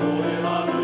노래하며